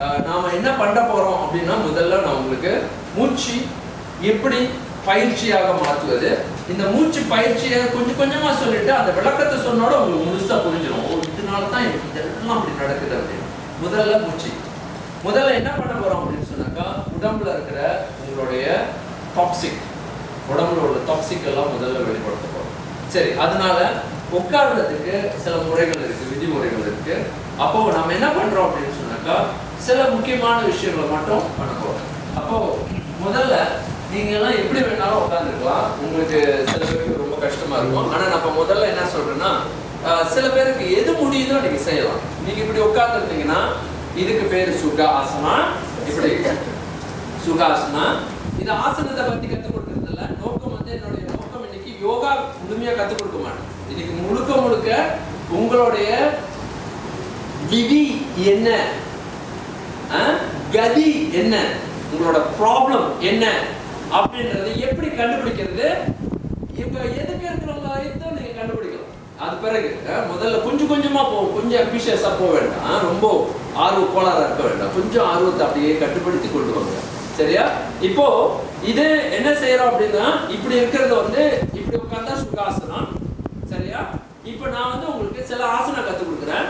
நாம் நாம என்ன பண்ண போறோம் அப்படின்னா முதல்ல நான் உங்களுக்கு மூச்சு எப்படி பயிற்சியாக மாற்றுவது இந்த மூச்சு பயிற்சியை கொஞ்சம் கொஞ்சமா சொல்லிட்டு அந்த விளக்கத்தை சொன்னோட உங்களுக்கு முழுசா புரிஞ்சிடும் ஓ இதனால தான் இதெல்லாம் அப்படி நடக்குது அப்படின்னு. முதல்ல மூச்சு. முதல்ல என்ன பண்ண போறோம் அப்படின்னு சொன்னாக்கா உடம்புல இருக்கிற உங்களுடைய டாக்ஸிக் உடம்புல உள்ள டாக்ஸிக் எல்லாம் முதல்ல வெளிப்படுத்த போகிறோம் சரி அதனால உட்கார்றதுக்கு சில முறைகள் இருக்கு விதிமுறைகள் இருக்கு. அப்போ நம்ம என்ன பண்றோம் அப்படின்னு சொன்னாக்கா சில முக்கியமான விஷயங்களை மட்டும் பண்ண அப்போ முதல்ல நீங்க எல்லாம் எப்படி வேணாலும் உட்காந்துருக்கலாம் உங்களுக்கு சில பேருக்கு ரொம்ப கஷ்டமா இருக்கும். ஆனா நம்ம முதல்ல என்ன சொல்றேன்னா ஆஹ், சில பேருக்கு எது முடியுதோ நீங்க செய்யலாம். நீங்க இப்படி உட்கார்ந்துருந்தீங்கன்னா இதுக்கு பேரு சுகாசனா? இப்படி. சுகாசனா? இந்த ஆசனத்தை பத்தி கத்துக் கொடுக்கறதுல நோக்கம் வந்து என்னுடைய நோக்கம் இன்னைக்கு யோகா முழுமையா கத்துக் கொடுக்க மாட்டேன். இன்னைக்கு முழுக்க முழுக்க உங்களுடைய விதி என்ன? கதி என்ன? உங்களோட ப்ராப்ளம் என்ன? அப்படின்றத எப்படி கண்டுபிடிக்கிறது? இப்ப எதுக்கு இருக்கிறவங்க நீங்க கண்டுபிடிக்கலாம் அது பிறகு முதல்ல கொஞ்சம் கொஞ்சமா போவோம் கொஞ்சம் அம்பிஷியஸா போக வேண்டாம். ரொம்ப ஆர்வ கோளாறா இருக்க வேண்டாம். கொஞ்சம் ஆர்வத்தை அப்படியே கட்டுப்படுத்தி கொண்டு வாங்க. சரியா? இப்போ இது என்ன செய்யறோம் அப்படின்னா இப்படி இருக்கிறது வந்து இப்படி உட்கார்ந்தா சுகாசனம். சரியா? இப்போ நான் வந்து உங்களுக்கு சில ஆசனம் கற்றுக் கொடுக்குறேன்.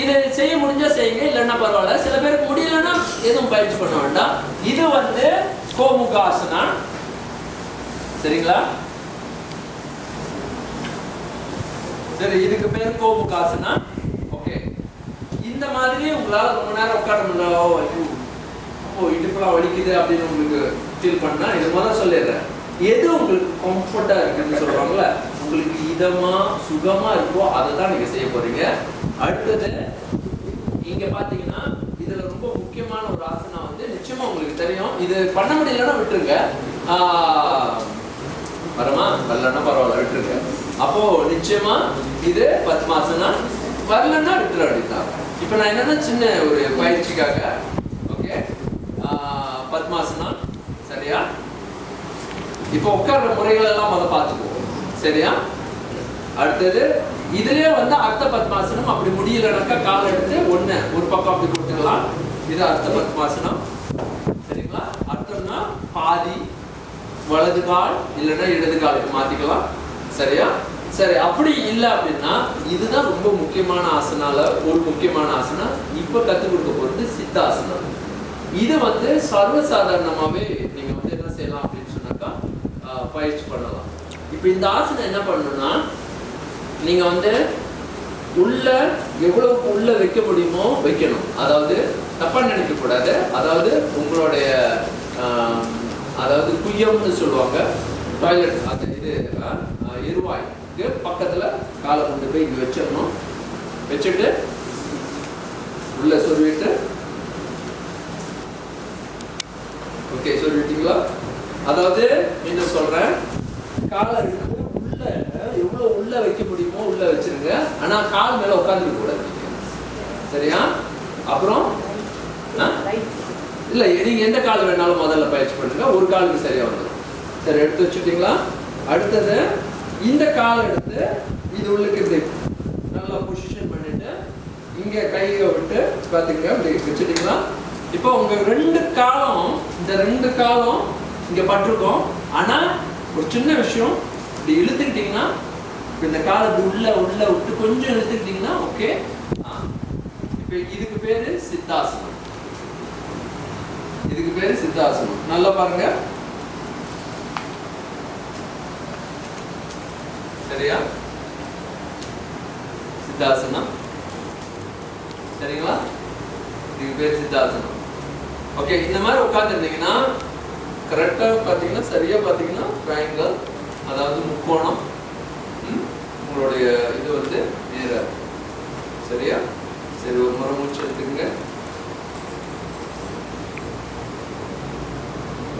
இதை செய்ய முடிஞ்சா செய்யுங்க இல்லைன்னா பரவாயில்ல. சில பேருக்கு முடியலன்னா எதுவும் பயிற்சி பண்ண வேண்டாம். இது வந்து கோமுகாசனா? சரிங்களா? சரி இதுக்கு பேர் கோமுகாசனா? ஓகே. இந்த மாதிரி உங்களால ரொம்ப நேரம் உட்கார முடியல ஓ, ஐயோ, இடுப்புலாம் வலிக்குது அப்படின்னு உங்களுக்கு ஃபீல் பண்ணா இது முதல்ல சொல்லிடுறேன். எது உங்களுக்கு கம்ஃபர்ட்டா இருக்குன்னு சொல்றாங்கல்ல உங்களுக்கு இதமா சுகமா இருக்கோ அதை தான் நீங்க செய்ய போறீங்க. அடுத்தது இங்க பாத்தீங்கன்னா இதுல ரொம்ப முக்கியமான ஒரு ஆசனா வந்து நிச்சயமா உங்களுக்கு தெரியும். இது பண்ண முடியலன்னா விட்டுருங்க. ஆஹ், வரமா? வரலன்னா பரவாயில்ல விட்டுருங்க. அப்போ நிச்சயமா இது பத்மாசனா? வரலன்னா விட்டுற அப்படிதான் இப்ப நான் என்னன்னா சின்ன ஒரு பயிற்சிக்காக ஓகே பத்மாசனா? சரியா? இப்போ உட்கார்ற முறைகள் எல்லாம் முதல்ல பார்த்துக்குவோம். சரியா? அடுத்தது இதுலயே வந்து அர்த்த பத்மாசனம் அப்படி முடியலனாக்கா கால் எடுத்து ஒண்ணு ஒரு பக்கம் அப்படி கொடுத்துக்கலாம் இது அர்த்த பத்மாசனம். சரிங்களா? அர்த்தம்னா பாதி வலது கால் இல்லைன்னா இடது காலுக்கு மாத்திக்கலாம். சரியா? சரி அப்படி இல்லை அப்படின்னா இதுதான் ரொம்ப முக்கியமான ஆசனால ஒரு முக்கியமான ஆசனா இப்போ கற்றுக் கொடுக்க போறது சித்தாசனம். இது வந்து சர்வசாதாரணமாவே நீங்க வந்து என்ன செய்யலாம் அப்படின்னு சொன்னாக்கா ஆஹ், பயிற்சி பண்ணலாம். இப்போ இந்த ஆசனம் என்ன பண்ணணும்னா நீங்கள் வந்து உள்ள எவ்வளவுக்கு உள்ள வைக்க முடியுமோ வைக்கணும். அதாவது தப்பா நினைக்கக்கூடாது அதாவது உங்களுடைய அதாவது குய்யம்னு சொல்லுவாங்க. டாய்லெட் அந்த இது எருவாய்க்கு பக்கத்தில் காலை கொண்டு போய் இங்கே வச்சிடணும். வச்சுட்டு உள்ள சொல்லிட்டு ஓகே சொல்லிட்டீங்களா அதாவது என்ன சொல்றேன்? காலை உள்ள வைக்க முடியுமோ உள்ள வச்சிருங்க. ஆனா கால் மேல உட்காந்துக்க கூடாது. சரியா? அப்புறம் இல்ல நீங்க எந்த கால் வேணாலும் முதல்ல பயிற்சி பண்ணுங்க. ஒரு காலுக்கு சரியா வந்துடும் சரி எடுத்து வச்சுட்டீங்களா? அடுத்தது இந்த கால் எடுத்து இது உள்ளுக்கு இப்படி நல்லா பொசிஷன் பண்ணிட்டு இங்க கையை விட்டு பாத்தீங்க இப்படி வச்சுட்டீங்களா? இப்போ உங்க ரெண்டு காலம் இந்த ரெண்டு காலம் இங்க பட்டிருக்கோம். ஆனா ஒரு சின்ன விஷயம் இப்படி இழுத்துக்கிட்டீங்கன்னா இப்ப இந்த காலத்து உள்ள உள்ள விட்டு கொஞ்சம் இழுத்துக்கிட்டீங்கன்னா ஓகே இப்போ இதுக்கு பேரு சித்தாசனம். இதுக்கு பேரு சித்தாசனம். நல்லா பாருங்க. சரியா? சித்தாசனம். சரிங்களா? இதுக்கு பேர் சித்தாசனம். ஓகே இந்த மாதிரி உட்காந்துருந்தீங்கன்னா கரெக்டாக பார்த்தீங்கன்னா சரியா பார்த்தீங்கன்னா ட்ரையாங்கிள் அதாவது முக்கோணம் உங்களுடைய இது வந்து நேரா. சரியா? சரி ஒரு முறை மூச்சு எடுத்துக்கங்க.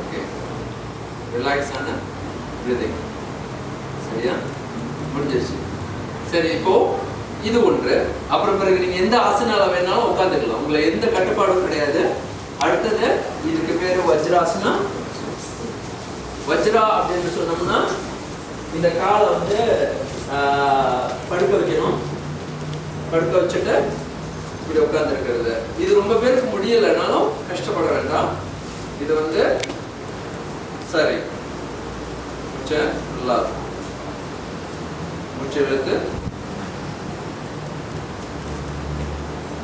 ஓகே. ரிலாக்ஸ் ஆன பிரீதிங் சரியா? முடிஞ்சிச்சு சரி இப்போ இது ஒன்று. அப்புறம் பிறகு நீங்க எந்த ஆசனால வேணாலும் உட்காந்துக்கலாம் உங்களை எந்த கட்டுப்பாடும் கிடையாது. அடுத்தது இதுக்கு பேரு வஜ்ராசனா? வஜ்ரா அப்படின்னு சொன்னோம்னா இந்த காலை வந்து படுக்க வைக்கணும். படுக்க வச்சுட்டு இப்படி உட்காந்துருக்கிறது இது ரொம்ப பேருக்கு முடியலைனாலும் கஷ்டப்பட வேண்டாம். இது வந்து சரி. நல்லா இழுத்து.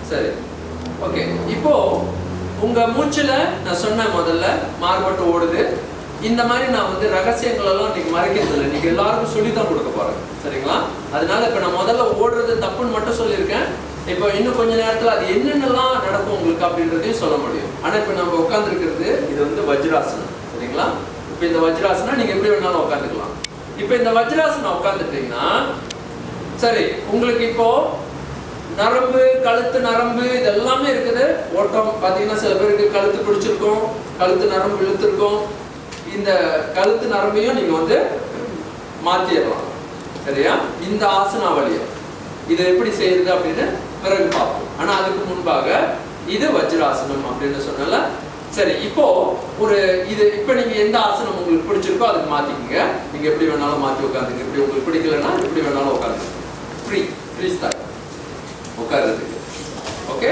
சரி. ஓகே. இப்போ உங்க மூச்சுல நான் சொன்னேன் முதல்ல மார்பட்டு ஓடுது. இந்த மாதிரி நான் வந்து ரகசியங்கள் எல்லாம் நீங்க மறைக்கிறது இல்லை நீங்க எல்லாருக்கும் சொல்லி தான் கொடுக்க போறேன். சரிங்களா? அதனால இப்ப நான் முதல்ல ஓடுறது தப்புன்னு மட்டும் சொல்லியிருக்கேன். இப்போ இன்னும் கொஞ்ச நேரத்துல அது என்னென்னலாம் நடக்கும் உங்களுக்கு அப்படின்றதையும் சொல்ல முடியும். ஆனா இப்ப நம்ம உட்கார்ந்துருக்கிறது இது வந்து வஜ்ராசனம். சரிங்களா? இப்ப இந்த வஜ்ராசனா நீங்க எப்படி வேணாலும் உட்காந்துக்கலாம் இப்ப இந்த வஜ்ராசனம் உட்காந்துட்டீங்கன்னா சரி உங்களுக்கு இப்போ நரம்பு கழுத்து நரம்பு இது எல்லாமே இருக்குது. ஓட்டம் பார்த்தீங்கன்னா சில பேருக்கு கழுத்து பிடிச்சிருக்கும் கழுத்து நரம்பு இழுத்துருக்கும். இந்த கழுத்து நரம்பையும் நீங்க வந்து மாத்திடலாம் சரியா? இந்த ஆசனாவளியம் இதை எப்படி செய்யுது அப்படின்னு பிறகு பார்ப்போம். ஆனா அதுக்கு முன்பாக இது வஜ்ராசனம் அப்படின்னு சொன்னால சரி இப்போ ஒரு இது இப்போ நீங்க எந்த ஆசனம் உங்களுக்கு பிடிச்சிருக்கோ அதுக்கு மாத்திக்கங்க. நீங்க எப்படி வேணாலும் மாத்தி உட்காந்துங்க. இப்படி உங்களுக்கு பிடிக்கலன்னா எப்படி வேணாலும் உட்காந்துங்க. ஃப்ரீ ஃப்ரீ ஸ்டைல் உட்கார்றதுக்கு. ஓகே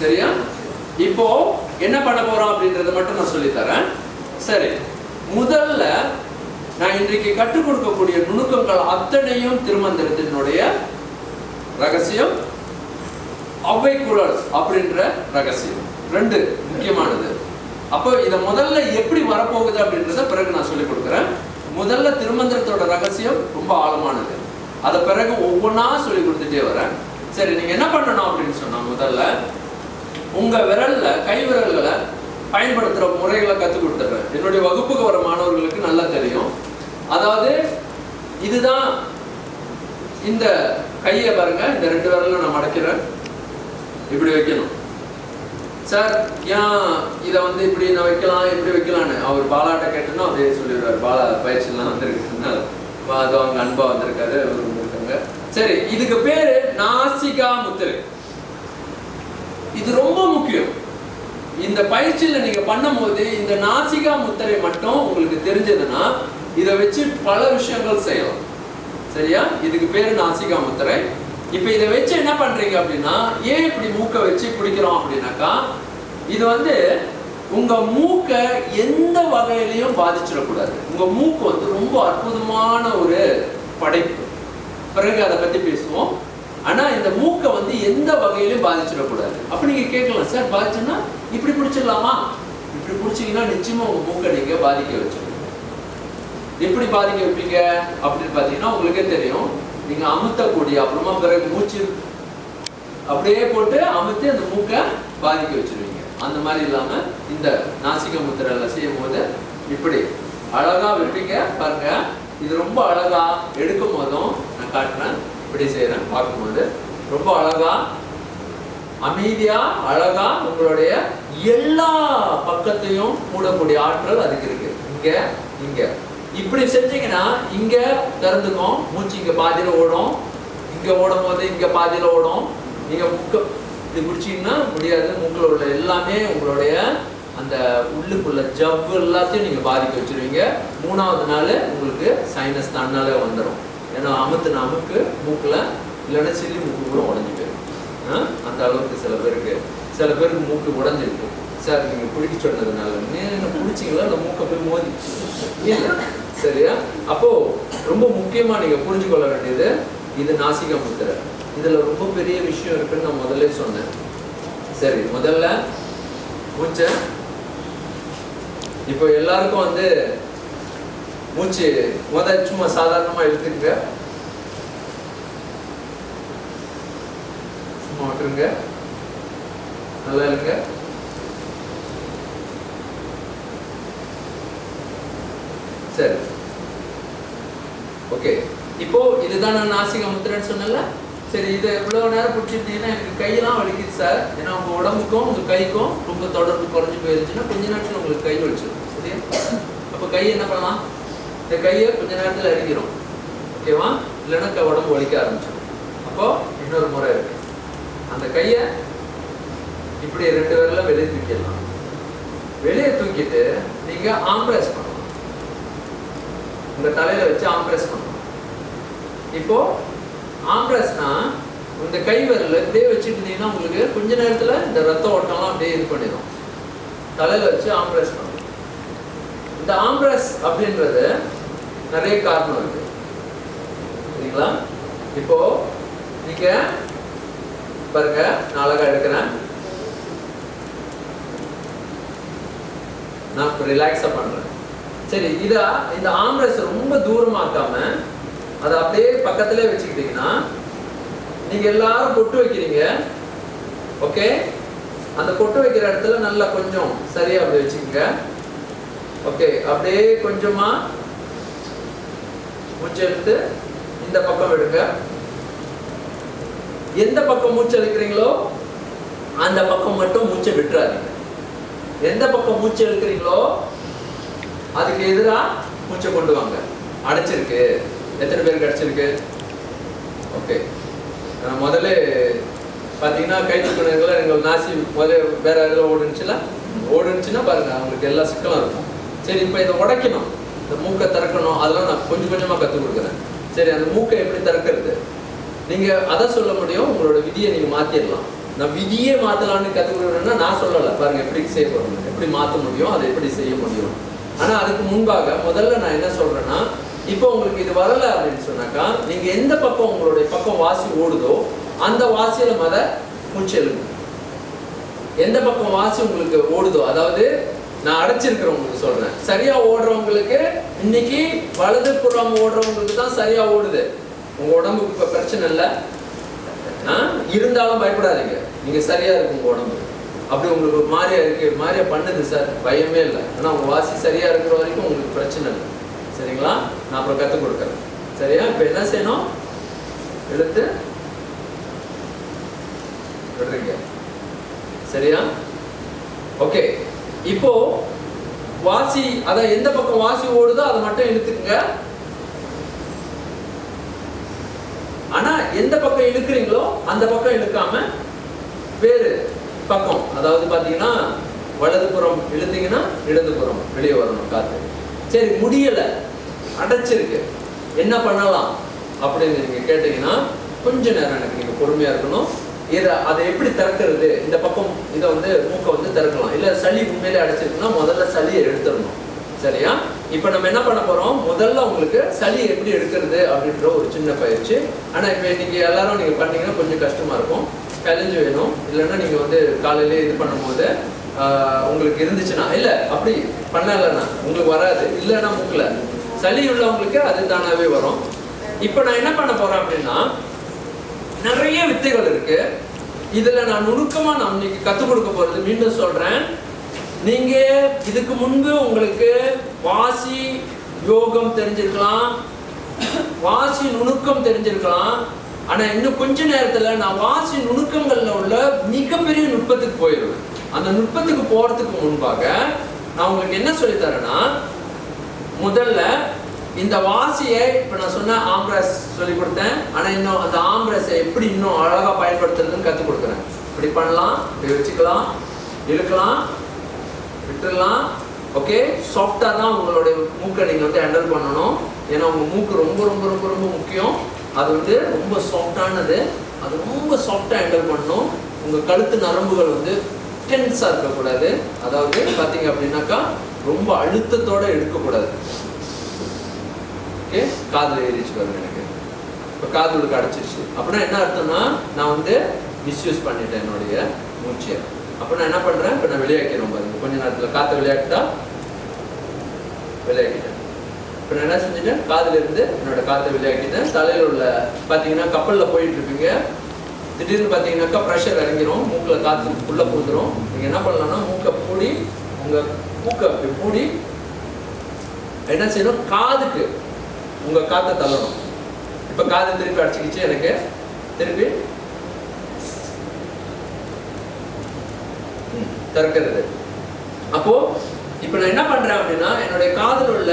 சரியா? இப்போ என்ன பண்ண போறோம் அப்படின்றத மட்டும் நான் சொல்லி தரேன் சரி முதல்ல நான் இன்றைக்கு கற்றுக் கொடுக்கக்கூடிய நுணுக்கங்கள் அத்தனையும் திருமந்திரத்தினுடைய ரகசியம் அவ்வை குரல் அப்படின்ற ரகசியம். ரெண்டு முக்கியமானது. அப்போ இதை முதல்ல எப்படி வரப்போகுது அப்படின்றத பிறகு நான் சொல்லி கொடுக்குறேன். முதல்ல திருமந்திரத்தோட ரகசியம் ரொம்ப ஆழமானது. அதை பிறகு ஒவ்வொன்றா சொல்லி கொடுத்துட்டே வரேன். சரி நீங்க என்ன பண்ணணும் அப்படின்னு சொன்னா முதல்ல உங்க விரல்ல கை விரல்களை பயன்படுத்துற முறைகளை கற்றுக் கொடுத்துட்றேன். என்னுடைய வகுப்புக்கு வர மாணவர்களுக்கு நல்லா தெரியும். அதாவது இதுதான் இந்த கையை பாருங்க இந்த ரெண்டு விரலும் நான் மடக்கிறேன். இப்படி வைக்கணும். சார் ஏன் இதை வந்து இப்படி நான் வைக்கலாம் இப்படி வைக்கலான்னு அவர் பாலாட்ட கேட்டோன்னா அப்படியே சொல்லிடுவார். பாலா பயிற்சியெல்லாம் வந்திருக்கு அது அவங்க அன்பா வந்திருக்காரு அவர் வந்திருக்காங்க சரி இதுக்கு பேரு நாசிகா முத்திரை இது ரொம்ப முக்கியம். இந்த பயிற்சியில் நீங்க பண்ணும்போது இந்த நாசிகா முத்திரை மட்டும் உங்களுக்கு தெரிஞ்சதுன்னா இதை வச்சு பல விஷயங்கள் செய்யலாம். சரியா? இதுக்கு பேர் நாசிகா முத்திரை. இப்போ இதை வச்சு என்ன பண்றீங்க அப்படின்னா ஏன் இப்படி மூக்கை வச்சு குடிக்கிறோம் அப்படின்னாக்கா இது வந்து உங்க மூக்கை எந்த வகையிலையும் பாதிச்சிடக்கூடாது. உங்க மூக்கு வந்து ரொம்ப அற்புதமான ஒரு படைப்பு. பிறகு அதை பத்தி பேசுவோம். ஆனா இந்த மூக்கை வந்து எந்த வகையிலும் பாதிச்சிடக்கூடாது. அப்ப நீங்க கேட்கலாம் சார் பாதிச்சுன்னா இப்படி பிடிச்சிடலாமா? இப்படி பிடிச்சீங்கன்னா நிச்சயமா உங்க மூக்கை நீங்க பாதிக்க வச்சிருக்கீங்க எப்படி பாதிக்க வைப்பீங்க? அப்படின்னு பார்த்தீங்கன்னா உங்களுக்கே தெரியும். நீங்க அமுத்தக்கூடிய அப்புறமா பிறகு மூச்சு அப்படியே போட்டு அமுத்தி அந்த மூக்கை பாதிக்க வச்சிருவீங்க. அந்த மாதிரி இல்லாம இந்த நாசிக முத்திரையில செய்யும் போது இப்படி அழகா வைப்பீங்க பாருங்க. இது ரொம்ப அழகா எடுக்கும் போதும் நான் காட்டுறேன். இப்படி செய்யறேன் பார்க்கும்போது ரொம்ப அழகா அமைதியா அழகா உங்களுடைய எல்லா பக்கத்தையும் மூடக்கூடிய ஆற்றல் அதுக்கு இருக்கு. இங்க இங்க. இப்படி செஞ்சீங்கன்னா இங்க திறந்துக்கும். மூச்சு இங்க பாதியில ஓடும். இங்க ஓடும் போது இங்க பாதியில ஓடும். நீங்க முக்க இது குடிச்சீங்கன்னா முடியாது. மூக்கில் உள்ள எல்லாமே உங்களுடைய அந்த உள்ளுக்குள்ள ஜவ்வு எல்லாத்தையும் நீங்க பாதிக்க வச்சிருவீங்க. மூணாவது நாள் உங்களுக்கு சைனஸ் தன்னாலே வந்துடும் ஏன்னா அமுத்துன அமுக்கு மூக்குல இல்லைன்னா சில்லி மூக்கு கூட உடஞ்சி போயிடும் அந்த அளவுக்கு சில பேருக்கு சில பேருக்கு மூக்கு உடஞ்சிருக்கு சார் நீங்க பிடிக்க சொன்னதுனால என்ன குளிச்சிங்களா? அந்த மூக்கை போய் மோதி? இல்ல. சரியா? அப்போ ரொம்ப முக்கியமா நீங்க புரிஞ்சு கொள்ள வேண்டியது இது நாசிக முத்திரை இதுல ரொம்ப பெரிய விஷயம் இருக்குன்னு நான் முதல்ல சொன்னேன். சரி முதல்ல மூச்சை. இப்போ எல்லாருக்கும் வந்து மூச்சு முத சும்மா சாதாரணமா இழுத்துங்க சும்மா விட்டுருங்க. நல்லா இருங்க சரி. ஓகே. இப்போ இதுதான் நான் நாசிக முத்திரன்னு சொன்னல சரி இதை இவ்வளோ நேரம் பிடிச்சிருந்தீங்கன்னா எனக்கு கையெல்லாம் வலிக்குது சார். ஏன்னா உங்க உடம்புக்கும் உங்கள் கைக்கும் ரொம்ப தொடர்பு குறைஞ்சு போயிருச்சுன்னா கொஞ்ச நேரத்தில் உங்களுக்கு கை வலிச்சிடும் சரியா? அப்போ கை என்ன பண்ணலாம்? இந்த கையை கொஞ்ச நேரத்தில் அடிக்கிறோம் ஓகேவா? இல்லைன்னா க- உடம்பு வலிக்க ஆரம்பிச்சிடும் அப்போ இன்னொரு முறை இருக்கு. அந்த கையை இப்படி ரெண்டு விரல வெளியே தூக்கிடலாம். வெளியே தூக்கிட்டு நீங்க ஆம்ப்ரெஸ் பண்ணலாம் உங்க தலையில வச்சு ஆம்ப்ரெஸ் பண்ணலாம் இப்போ ஆம்ப்ரெஸ்னா இந்த கை விரல இதே வச்சுட்டு இருந்தீங்கன்னா உங்களுக்கு கொஞ்ச நேரத்துல இந்த ரத்த ஓட்டம்லாம் அப்படியே இது பண்ணிடும் தலையில வச்சு ஆம்ப்ரஸ் பண்ணணும். இந்த ஆம்ப்ரஸ் அப்படின்றது நிறைய காரணம் இருக்கு. சரிங்களா? இப்போ நீங்க பாருங்க நான் அழகா எடுக்கிறேன். நான் இப்போ ரிலாக்ஸாக பண்ணுறேன் சரி இதா இந்த ஆம்ரஸ் ரொம்ப தூரமாக்காம அதை அப்படியே பக்கத்திலே வச்சுக்கிட்டீங்கன்னா நீங்க எல்லாரும் பொட்டு வைக்கிறீங்க. ஓகே? அந்த பொட்டு வைக்கிற இடத்துல நல்லா கொஞ்சம் சரியா அப்படி வச்சுக்கோங்க. ஓகே அப்படியே கொஞ்சமா மூச்சு எடுத்து இந்த பக்கம் எடுங்க. எந்த பக்கம் மூச்சு அழுக்கிறீங்களோ அந்த பக்கம் மட்டும் மூச்சை விட்டுறாதீங்க. எந்த பக்கம் மூச்சு இழுக்கிறீங்களோ அதுக்கு எதிரா மூச்சை கொண்டு வாங்க. அடைச்சிருக்கு. எத்தனை பேருக்கு அடைச்சிருக்கு? ஓகே நான் முதல்ல பார்த்தீங்கன்னா கை தூக்குனதுல எங்கள் நாசி முதல்ல வேற இதில் ஓடுனுச்சுல? ஓடுனுச்சுன்னா பாருங்க அவங்களுக்கு எல்லா சிக்கலும் இருக்கும். சரி இப்போ இதை உடைக்கணும். இந்த மூக்கை திறக்கணும் அதெல்லாம் நான் கொஞ்சம் கொஞ்சமாக கற்றுக் கொடுக்குறேன். சரி அந்த மூக்கை எப்படி திறக்கிறது? நீங்கள் அதை சொல்ல முடியும் உங்களோட விதியை நீங்கள் மாற்றிடலாம் நான் விதியே மாற்றலான்னு கற்றுக் கொடுக்குறேன்னா நான் சொல்லலை. பாருங்க எப்படி செய்ய போகிறோம் எப்படி மாற்ற முடியும் அதை எப்படி செய்ய முடியும். ஆனால் அதுக்கு முன்பாக முதல்ல நான் என்ன சொல்கிறேன்னா இப்போ உங்களுக்கு இது வரலை அப்படின்னு சொன்னாக்கா நீங்க எந்த பக்கம் உங்களுடைய பக்கம் வாசி ஓடுதோ அந்த வாசியில மத மூச்செழுங்க எந்த பக்கம் வாசி உங்களுக்கு ஓடுதோ அதாவது நான் அடைச்சிருக்கிறவங்களுக்கு சொல்றேன். சரியா ஓடுறவங்களுக்கு இன்னைக்கு வலது புறம் ஓடுறவங்களுக்கு தான் சரியா ஓடுது. உங்க உடம்புக்கு இப்ப பிரச்சனை இல்லை. ஆ? இருந்தாலும் பயப்படாதீங்க. நீங்க சரியா இருக்கு உங்க உடம்பு. அப்படி உங்களுக்கு மாறியா மாதிரியா இருக்கு. மாறியா பண்ணுது சார். பயமே இல்லை. ஆனா உங்க வாசி சரியா இருக்கிற வரைக்கும் உங்களுக்கு பிரச்சனை இல்லை. சரிங்களா? நான் அப்புறம் கற்றுக் கொடுக்குறேன். சரியா? இப்போ என்ன செய்யணும்? எழுத்து விடுறீங்க. சரியா? ஓகே. இப்போ வாசி அதை எந்த பக்கம் வாசி ஓடுதோ அதை மட்டும் இழுத்துக்குங்க. ஆனா எந்த பக்கம் இழுக்கிறீங்களோ அந்த பக்கம் இழுக்காம வேறு பக்கம் அதாவது பாத்தீங்கன்னா வலதுபுறம் இழுத்தீங்கன்னா இடதுபுறம் வெளியே வரணும் காத்து. சரி முடியல. அடைச்சிருக்கு. என்ன பண்ணலாம்? அப்படின்னு நீங்க கேட்டீங்கன்னா கொஞ்ச நேரம் எனக்கு நீங்க பொறுமையா இருக்கணும். இதை அதை எப்படி திறக்கிறது? இந்த பக்கம் இதை வந்து மூக்கை வந்து திறக்கலாம். இல்லை சளி உண்மையிலே அடைச்சிருக்குன்னா முதல்ல சளியை எடுத்துடணும். சரியா? இப்போ நம்ம என்ன பண்ண போறோம்? முதல்ல உங்களுக்கு சளி எப்படி எடுக்கிறது அப்படின்ற ஒரு சின்ன பயிற்சி. ஆனா இப்போ இன்னைக்கு எல்லாரும் நீங்க பண்ணீங்கன்னா கொஞ்சம் கஷ்டமா இருக்கும். கலைஞ்சு வேணும். இல்லைன்னா நீங்க வந்து காலையிலே இது பண்ணும்போது ஆஹ், உங்களுக்கு இருந்துச்சுன்னா இல்ல அப்படி பண்ணலைன்னா உங்களுக்கு வராது. இல்லைன்னா மூக்கல. சளி உள்ளவங்களுக்கு அது தானாவே வரும். இப்போ நான் என்ன பண்ண போறேன் அப்படின்னா நிறைய வித்தைகள் இருக்கு. இதுல நான் நுணுக்கமா நான் இன்னைக்கு கத்துக் கொடுக்க போறது மீண்டும் சொல்றேன். நீங்க இதுக்கு முன்பு உங்களுக்கு வாசி யோகம் தெரிஞ்சிருக்கலாம். வாசி நுணுக்கம் தெரிஞ்சிருக்கலாம். ஆனா இன்னும் கொஞ்ச நேரத்துல நான் வாசி நுணுக்கங்கள்ல உள்ள மிகப்பெரிய நுட்பத்துக்கு போயிடுவேன் அந்த நுட்பத்துக்கு போறதுக்கு முன்பாக நான் உங்களுக்கு என்ன சொல்லித் தரேன்னா முதல்ல இந்த வாசியை இப்ப நான் சொன்ன ஆம்ரஸ் சொல்லி கொடுத்தேன். ஆனா இன்னும் அந்த ஆம்ரஸை எப்படி இன்னும் அழகா பயன்படுத்துறதுன்னு கற்றுக் கொடுக்குறேன். இப்படி பண்ணலாம் இப்படி வச்சுக்கலாம் இழுக்கலாம் விட்டுடலாம். ஓகே சாஃப்டாக தான் உங்களுடைய மூக்கை நீங்கள் வந்து ஹேண்டில் பண்ணணும். ஏன்னா உங்கள் மூக்கு ரொம்ப ரொம்ப ரொம்ப ரொம்ப முக்கியம். அது வந்து ரொம்ப சாஃப்டானது அது ரொம்ப சாஃப்டாக ஹேண்டில் பண்ணணும். உங்கள் கழுத்து நரம்புகள் வந்து டென்ஸாக இருக்கக்கூடாது. அதாவது பார்த்தீங்க அப்படின்னாக்கா ரொம்ப அழுத்தத்தோட எடுக்கக்கூடாது ஓகே காதில் ஏறிச்சு பாருங்க எனக்கு. இப்போ காது உடுக்க அடைச்சிருச்சு. அப்படின்னா என்ன அர்த்தம்னா நான் வந்து மிஸ்யூஸ் பண்ணிட்டேன் என்னுடைய மூச்சையை அப்போ நான் என்ன பண்ணுறேன் இப்போ நான் விளையாக்கிறோம் பாருங்க. கொஞ்ச நேரத்தில் காற்று விளையாட்டா விளையாக்கிட்டேன். இப்போ நான் என்ன செஞ்சுட்டேன்? காதுல இருந்து என்னோட காற்றை விளையாக்கிட்டேன். தலையில் உள்ள பார்த்தீங்கன்னா கப்பலில் போயிட்டு இருப்பீங்க. திடீர்னு பார்த்தீங்கன்னாக்கா ப்ரெஷர் இறங்கிரும். மூக்கில் காற்று உள்ளே பூந்துரும் நீங்கள் என்ன பண்ணலாம்னா மூக்கை மூடி உங்கள் மூக்கை மூடி என்ன செய்யணும்? காதுக்கு உங்கள் காற்றை தள்ளணும். இப்போ காது திருப்பி அடிச்சுக்கிச்சு எனக்கு திருப்பி ம், திறக்கிறது. அப்போ இப்போ நான் என்ன பண்றேன் அப்படின்னா என்னுடைய காதில் உள்ள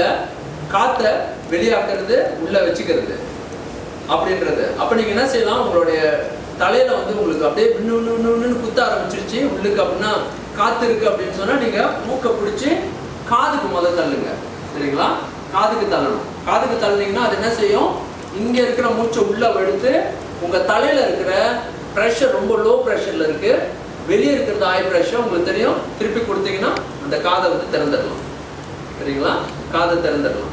காத்தை வெளியாக்குறது உள்ள வச்சுக்கிறது. அப்படின்றது. அப்ப நீங்க என்ன செய்யலாம்? உங்களுடைய தலையில வந்து உங்களுக்கு அப்படியே விண்ணு குத்த ஆரம்பிச்சிருச்சு. உள்ளுக்கு அப்படின்னா காத்து இருக்கு அப்படின்னு சொன்னா நீங்க மூக்கை பிடிச்சி காதுக்கு முதல் தள்ளுங்க. சரிங்களா? காதுக்கு தள்ளணும். காதுக்கு தள்ளினீங்கன்னா அது என்ன செய்யும்? இங்கே இருக்கிற மூச்சை உள்ளே எடுத்து உங்கள் தலையில் இருக்கிற ப்ரெஷர் ரொம்ப லோ ப்ரெஷரில் இருக்குது வெளியே இருக்கிறது ஆய் ப்ரெஷர் உங்களுக்கு தெரியும். திருப்பி கொடுத்தீங்கன்னா அந்த காதை வந்து திறந்துடலாம். சரிங்களா? காதை திறந்துடலாம்.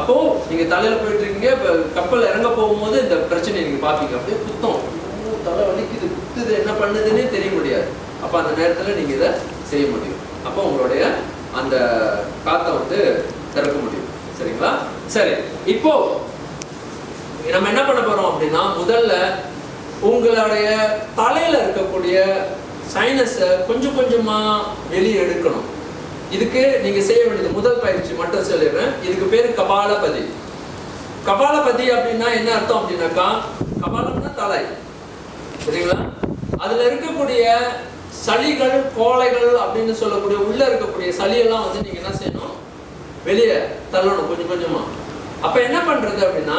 அப்போ நீங்க தலையில போயிட்டு இருக்கீங்க இப்போ கப்பல் இறங்க போகும்போது இந்த பிரச்சனையை நீங்க பாப்பீங்க அப்படியே குத்தம். தலை வலிக்குது குத்துது என்ன பண்ணுதுன்னே தெரிய முடியாது. அப்ப அந்த நேரத்துல நீங்க இதை செய்ய முடியும். அப்போ உங்களுடைய அந்த காத்தை வந்து திறக்க முடியும். சரிங்களா? சரி இப்போ நம்ம என்ன பண்ண போறோம் அப்படின்னா முதல்ல உங்களுடைய தலையில இருக்கக்கூடிய சைனஸை கொஞ்சம் கொஞ்சமா வெளியே எடுக்கணும். இதுக்கு நீங்க செய்ய வேண்டியது முதல் பயிற்சி மட்டும் சொல்லிடுறேன். இதுக்கு பேரு கபாலபதி. கபாலபதி அப்படின்னா என்ன அர்த்தம் அப்படின்னாக்கா கபாலம்னா தலை. சரிங்களா? அதுல இருக்கக்கூடிய சளிகள் கோளைகள் அப்படின்னு சொல்லக்கூடிய உள்ள இருக்கக்கூடிய சளியெல்லாம் வந்து நீங்க என்ன செய்யணும்? வெளியே தள்ளணும் கொஞ்சம் கொஞ்சமாக அப்போ என்ன பண்ணுறது அப்படின்னா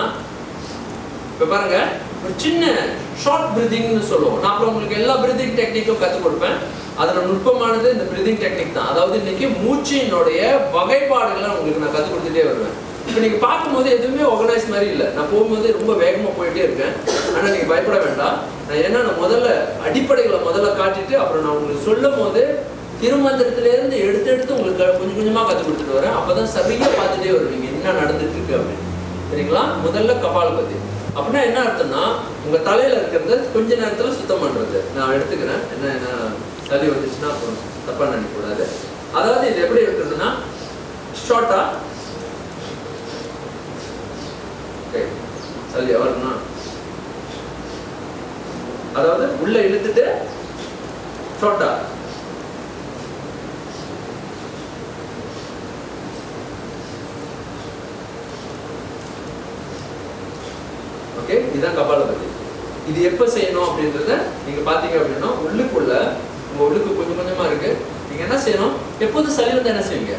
இப்போ பாருங்கள் ஒரு சின்ன ஷார்ட் பிரீதிங்னு சொல்லுவோம். நான் அப்புறம் உங்களுக்கு எல்லா பிரீதிங் டெக்னிக்கும் கற்றுக் கொடுப்பேன். அதில் நுட்பமானது இந்த பிரீதிங் டெக்னிக் தான். அதாவது இன்னைக்கு மூச்சினுடைய வகைப்பாடுகளை உங்களுக்கு நான் கற்றுக் கொடுத்துட்டே வருவேன். இப்போ நீங்கள் பார்க்கும்போது எதுவுமே ஆர்கனைஸ் மாதிரி இல்லை. நான் போகும்போது ரொம்ப வேகமாக போயிட்டே இருக்கேன். ஆனால் நீங்கள் பயப்பட வேண்டாம். நான் என்ன நான் முதல்ல அடிப்படைகளை முதல்ல காட்டிட்டு அப்புறம் நான் உங்களுக்கு சொல்லும் போது திருமந்திரத்துல இருந்து எடுத்து எடுத்து உங்களுக்கு கொஞ்சம் கொஞ்சமா கற்றுக் கொடுத்துட்டு வரேன். அப்பதான் சரியா பார்த்துட்டே வருவீங்க. என்ன நடந்துட்டு இருக்கு அப்படின்னு. சரிங்களா? முதல்ல கபாலபதி அப்படின்னா என்ன அர்த்தம்னா உங்க தலையில இருக்கிறத கொஞ்ச நேரத்துல சுத்தம் பண்ணுறது நான் எடுத்துக்கிறேன். என்ன என்ன சளி வந்துச்சுன்னா அப்புறம் தப்பா நினைக்க கூடாது அதாவது இது எப்படி இருக்கிறதுனா ஷார்ட்டாக சளி வரணும்னா அதாவது உள்ள இழுத்துட்டு ஷார்ட்டாக ஓகே இதுதான் கபாலபதி இது எப்போ செய்யணும் அப்படின்றத நீங்க பாத்தீங்க அப்படின்னா உள்ளுக்குள்ள உங்க உள்ளுக்கு கொஞ்சம் கொஞ்சமா இருக்கு. நீங்க என்ன செய்யணும்? எப்போதும் சளி வந்து என்ன செய்வீங்க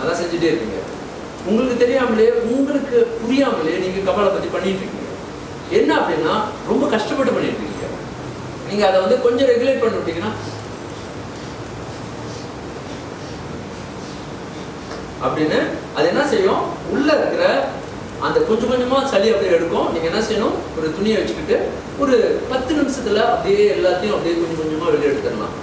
அதான் செஞ்சுட்டே இருக்கீங்க. உங்களுக்கு தெரியாமலே உங்களுக்கு புரியாமலே நீங்க கபாலபதி பண்ணிட்டு இருக்கீங்க. என்ன அப்படின்னா ரொம்ப கஷ்டப்பட்டு பண்ணிட்டு இருக்கீங்க. நீங்க அதை வந்து கொஞ்சம் ரெகுலேட் பண்ணி விட்டீங்கன்னா அப்படின்னு அது என்ன செய்யும்? உள்ள இருக்கிற அந்த கொஞ்சம் கொஞ்சமா சளி அப்படியே எடுக்கும். நீங்க என்ன செய்யணும்? ஒரு துணியை வச்சுக்கிட்டு ஒரு பத்து நிமிஷத்துல அப்படியே எல்லாத்தையும் அப்படியே கொஞ்சம் கொஞ்சமா வெளியே எடுத்துடலாம்.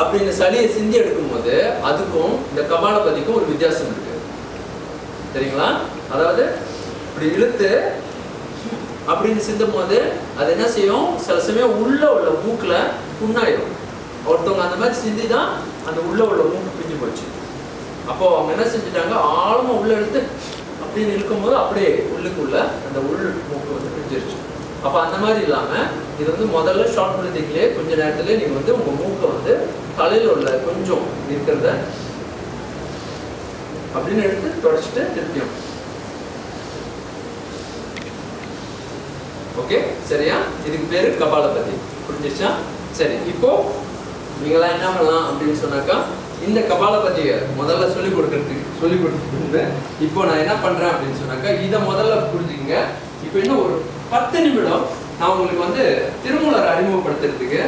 அப்படி இந்த சளியை சிந்தி எடுக்கும்போது அதுக்கும் இந்த கபாலபதிக்கும் ஒரு வித்தியாசம் இருக்கு. சரிங்களா? அதாவது இப்படி இழுத்து அப்படின்னு சிந்தும் போது அது என்ன செய்யும்? சில சமயம் உள்ள உள்ள மூக்கில் புண்ணாயிடும் ஒருத்தவங்க அந்த மாதிரி சிந்தி தான் அந்த உள்ள உள்ள மூக்கு பிஞ்சு போச்சு. அப்போ அவங்க என்ன செஞ்சுட்டாங்க? ஆழமா உள்ள எடுத்து அப்படின்னு இருக்கும்போது அப்படியே உள்ளுக்குள்ள அந்த உள் மூக்கு வந்து பிடிச்சிருச்சு அப்போ அந்த மாதிரி இல்லாம இது வந்து முதல்ல ஷார்ட் பிரீதிங்லேயே கொஞ்ச நேரத்துல நீங்க வந்து உங்க மூக்கை வந்து தலையில உள்ள கொஞ்சம் இருக்கிறத அப்படின்னு எடுத்து தொடச்சிட்டு திருப்பியும். ஓகே சரியா? இதுக்கு பேரு கபாலபதி. புரிஞ்சிச்சா சரி இப்போ நீங்களாம் என்ன பண்ணலாம் அப்படின்னு சொன்னாக்கா இந்த கபாலபதியை முதல்ல சொல்லிக் கொடுக்கறதுக்கு சொல்லிக் கொடுத்துட்டு இப்போ நான் என்ன பண்றேன் அப்படின்னு சொன்னாக்கா இதை முதல்ல புரிஞ்சுங்க இப்போ இன்னும் ஒரு பத்து நிமிடம் நான் உங்களுக்கு வந்து திருமூலர் அறிமுகப்படுத்துறதுக்கு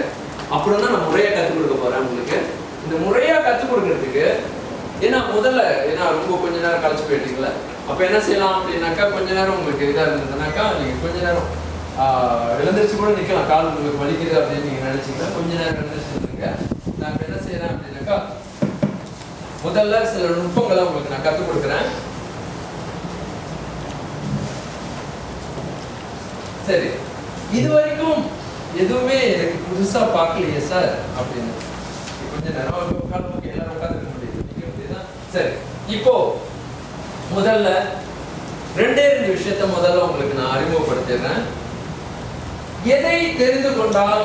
அப்புறம் தான் நான் முறையா கற்றுக் கொடுக்க போறேன் உங்களுக்கு. இந்த முறையா கற்றுக் கொடுக்கறதுக்கு ஏன்னா முதல்ல ஏன்னா ரொம்ப கொஞ்ச நேரம் கழிச்சு போயிட்டீங்களா அப்ப என்ன செய்யலாம் அப்படின்னாக்கா கொஞ்ச நேரம் உங்களுக்கு இதா இருந்ததுனாக்கா நீங்க கொஞ்ச நேரம் ஆஹ், கூட நிக்கலாம். கால் உங்களுக்கு வலிக்குது அப்படின்னு நீங்க நினைச்சீங்கன்னா கொஞ்ச நேரம் எழுந்திரிச்சு நான் இப்போ என்ன செய்யறேன் அப்படின்னாக்கா முதல்ல சில நுட்பங்களை உங்களுக்கு நான் கற்றுக் கொடுக்குறேன். சரி. இது வரைக்கும் எதுவுமே எனக்கு புதுசா பார்க்கலையே சார் அப்படின்னு. கொஞ்ச நேரம் ஒரு எல்லாரும் உட்காந்துருக்க முடியுது. சரி. இப்போ முதல்ல ரெண்டே ரெண்டு விஷயத்த முதல்ல உங்களுக்கு நான் அறிமுகப்படுத்திடுறேன். எதை தெரிந்து கொண்டால்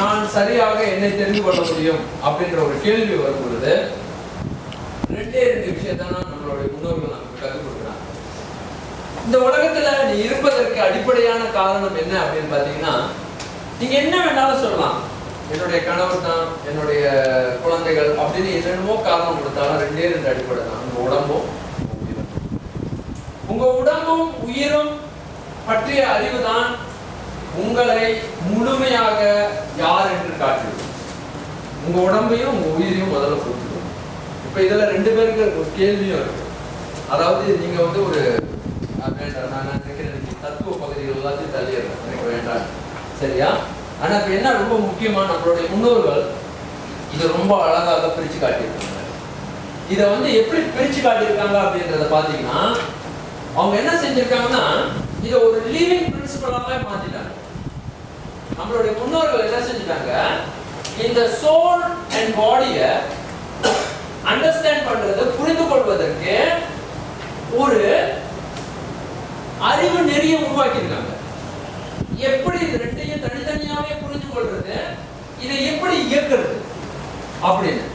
நான் சரியாக என்னை தெரிந்து கொள்ள முடியும் அப்படின்ற ஒரு கேள்வி வரும் பொழுது ரெண்டே ரெண்டு விஷயத்தான் நம்மளுடைய முன்னோர்கள் நமக்கு கற்றுக் கொடுக்குறாங்க. இந்த உலகத்துல நீ இருப்பதற்கு அடிப்படையான காரணம் என்ன அப்படின்னு பாத்தீங்கன்னா நீங்க என்ன வேணாலும் சொல்லலாம். என்னுடைய கணவர் தான் என்னுடைய குழந்தைகள் அப்படின்னு என்னென்னமோ காரணம் கொடுத்தாலும் ரெண்டே ரெண்டு அடிப்படை தான். உங்க உடம்பும் உங்க உடம்பும் உயிரும் பற்றிய அறிவு தான் உங்களை முழுமையாக யார் என்று காட்டிவிடும் உங்க உடம்பையும் உங்க உயிரையும் முதல்ல கொடுத்து இப்போ இதில் ரெண்டு பேருக்கு ஒரு கேள்வியும் இருக்கு. அதாவது நீங்கள் வந்து ஒரு வேண்டாம் நான் நினைக்கிறேன் தத்துவ பகுதிகள் எல்லாத்தையும் தள்ளிடுறேன் எனக்கு வேண்டாம். சரியா? ஆனால் இப்போ என்ன ரொம்ப முக்கியமாக நம்மளுடைய முன்னோர்கள் இதை ரொம்ப அழகாக பிரித்து காட்டியிருக்காங்க. இதை வந்து எப்படி பிரிச்சு காட்டியிருக்காங்க அப்படின்றத பார்த்தீங்கன்னா அவங்க என்ன செஞ்சிருக்காங்கன்னா இதை ஒரு லீவிங் பிரின்சிபலாகவே மாற்றிட்டாங்க நம்மளுடைய முன்னோர்கள் என்ன செஞ்சுட்டாங்க? இந்த சோல் அண்ட் பாடியை அண்டர்ஸ்டாண்ட் பண்றது புரிந்து கொள்வதற்கு ஒரு அறிவு நெறிய உருவாக்கியிருக்காங்க. எப்படி இது ரெண்டையும் தனித்தனியாவே புரிந்து கொள்றது இதை எப்படி இயக்குறது? அப்படின்னு.